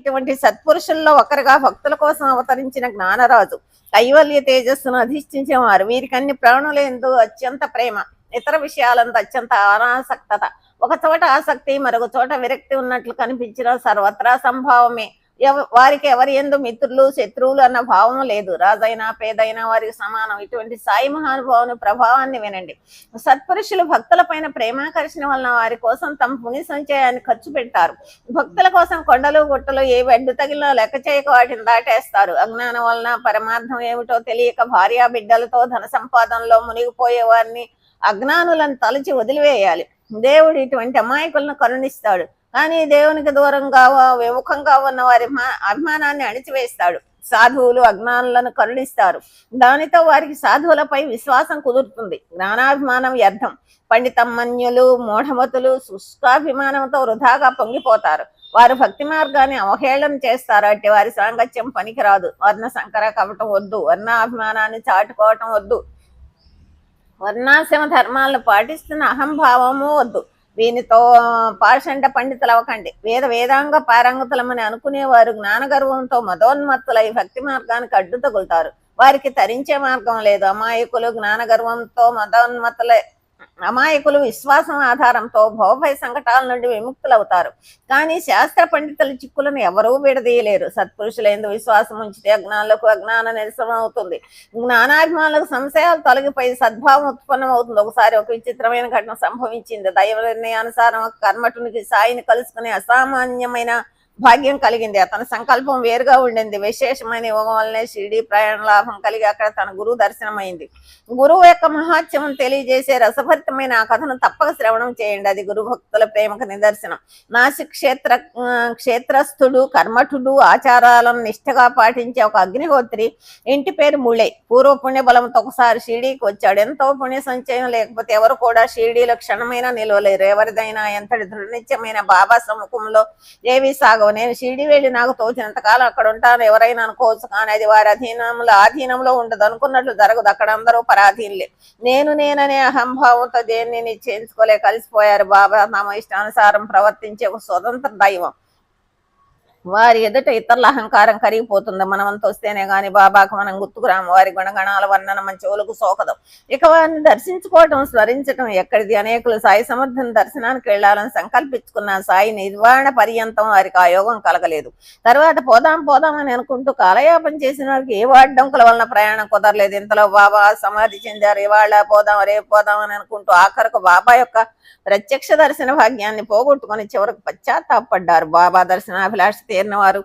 ఇటువంటి సత్పురుషుల్లో ఒకరిగా భక్తుల కోసం అవతరించిన జ్ఞానరాజు కైవల్య తేజస్సును అధిష్ఠించేవారు. వీరికన్ని వీరికి ప్రాణులందు అత్యంత ప్రేమ ఇతర విషయాలంత అత్యంత అనాసక్తత ఒక చోట ఆసక్తి మరొక చోట విరక్తి ఉన్నట్లు కనిపించిన సర్వత్రా సంభావమే. వారికి ఎవరి ఎందు మిత్రులు శత్రువులు అన్న భావం లేదు. రాజైనా పేదైనా వారికి సమానం. ఇటువంటి సాయి మహానుభావుని ప్రభావాన్ని వినండి. సత్పురుషులు భక్తుల పైన ప్రేమాకర్షణ వలన వారి కోసం తమ పుణ్య సంచయాన్ని ఖర్చు పెడతారు. భక్తుల కోసం కొండలు గుట్టలు ఏ వెడ్డు తగిలినా లెక్క చేయక వాటిని దాటేస్తారు. అజ్ఞానం వలన పరమార్థం ఏమిటో తెలియక భార్యా బిడ్డలతో ధన సంపాదనలో మునిగిపోయే వారిని అజ్ఞానులను తలచి వదిలివేయాలి. దేవుడు ఇటువంటి అమాయకులను కరుణిస్తాడు. కానీ దేవునికి దూరంగా విముఖంగా ఉన్న వారి అభిమానాన్ని అణిచివేస్తాడు. సాధువులు అజ్ఞానులను కరుణిస్తారు. దానితో వారికి సాధువులపై విశ్వాసం కుదురుతుంది. జ్ఞానాభిమానం వ్యర్థం. పండితమ్మన్యులు మూఢమతులు శుష్కాభిమానంతో వృధాగా పొంగిపోతారు. వారు భక్తి మార్గాన్ని అవహేళన చేస్తారు. అంటే వారి సాంగత్యం పనికిరాదు. వర్ణ సంకర కవటం వద్దు. వర్ణాభిమానాన్ని చాటుకోవటం వద్దు. వర్ణాశ్రమ ధర్మాలను పాటిస్తున్న అహంభావము వద్దు. వీనితో పాషండ పండితులు అవ్వకండి వేద వేదాంగ పారంగతులమని అనుకునేవారు జ్ఞానగర్వంతో మదోన్మత్తులై భక్తి మార్గానికి అడ్డు తగులుతారు. వారికి తరించే మార్గం లేదు. అమాయకులు జ్ఞానగర్వంతో మదోన్మత్తులై అమాయకులు విశ్వాసం ఆధారంతో భవభయ సంకటాల నుండి విముక్తులవుతారు. కానీ శాస్త్ర పండితుల చిక్కులను ఎవరూ విడదీయలేరు. సత్పురుషులందు విశ్వాసం ఉంచితే అజ్ఞానులకు అజ్ఞాన నిరసనం అవుతుంది. జ్ఞానాభిమానులకు సంశయాలు తొలగిపోయి సద్భావం ఉత్పన్నం అవుతుంది ఒకసారి ఒక విచిత్రమైన ఘటన సంభవించింది. దైవ నిర్ణయానుసారం ఒక కర్మటునికి సాయిని కలుసుకునే అసామాన్యమైన భాగ్యం కలిగింది. అతని సంకల్పం వేరుగా ఉండింది. విశేషమైన యోగం వల్లనే షిరిడి ప్రయాణ లాభం కలిగి అక్కడ తన గురువు దర్శనమైంది. గురువు యొక్క మహాత్యం తెలియజేసే రసభరితమైన ఆ కథను తప్పక శ్రవణం చేయండి. అది గురు భక్తుల ప్రేమకు నిదర్శనం. నాసిక్ క్షేత్ర క్షేత్రస్థుడు కర్మఠుడు ఆచారాలను నిష్ఠగా పాటించే ఒక అగ్నిహోత్రి ఇంటి పేరు ముళే. పూర్వ పుణ్య బలంతో ఒకసారి షిరిడీకి వచ్చాడు. ఎంతో పుణ్య సంచయం లేకపోతే ఎవరు కూడా షిరిడీలో క్షణమైనా నిలవలేరు. ఎవరిదైనా ఎంతటి దృఢనిత్యమైన బాబా సముఖంలో ఏవి సాగవు నేను షిరిడి వెళ్ళి నాకు తోచినంత కాలం అక్కడ ఉంటాను. ఎవరైనా అనుకోవచ్చు కానీ అది వారి అధీనంలో ఆధీనంలో ఉండదు అనుకున్నట్లు జరగదు. అక్కడ అందరూ పరాధీనులే. నేను నేననే అహంభావంతో దేన్ని నిశ్చయించుకోలే. కలిసిపోయారు. బాబా తమ ఇష్టానుసారం ప్రవర్తించే ఒక స్వతంత్ర దైవం. వారి ఎదుట ఇతరుల అహంకారం కరిగిపోతుంది. మనం అంత వస్తేనే గాని బాబాకు మనం గుర్తుకురాము. వారి గుణగణాల వర్ణన మన చెవులకు సోకదం. ఇక వారిని దర్శించుకోవటం స్మరించటం ఎక్కడిది? అనేకులు సాయి సమర్థన దర్శనానికి వెళ్ళాలని సంకల్పించుకున్న సాయి నిర్వాణ పర్యంతం వారికి ఆ యోగం కలగలేదు. తర్వాత పోదాం పోదాం అని అనుకుంటూ కాలయాపం చేసిన వారికి ఏ వాడ్డంకుల వలన ప్రయాణం కుదరలేదు. ఇంతలో బాబా సమాధి చెందారు. ఇవాళ పోదాం రేపు పోదాం అని అనుకుంటూ ఆఖరకు బాబా యొక్క ప్రత్యక్ష దర్శన భాగ్యాన్ని పోగొట్టుకొని చివరకు పశ్చాత్తాపడ్డారు. బాబా దర్శనాభిలాష తీరిన వారు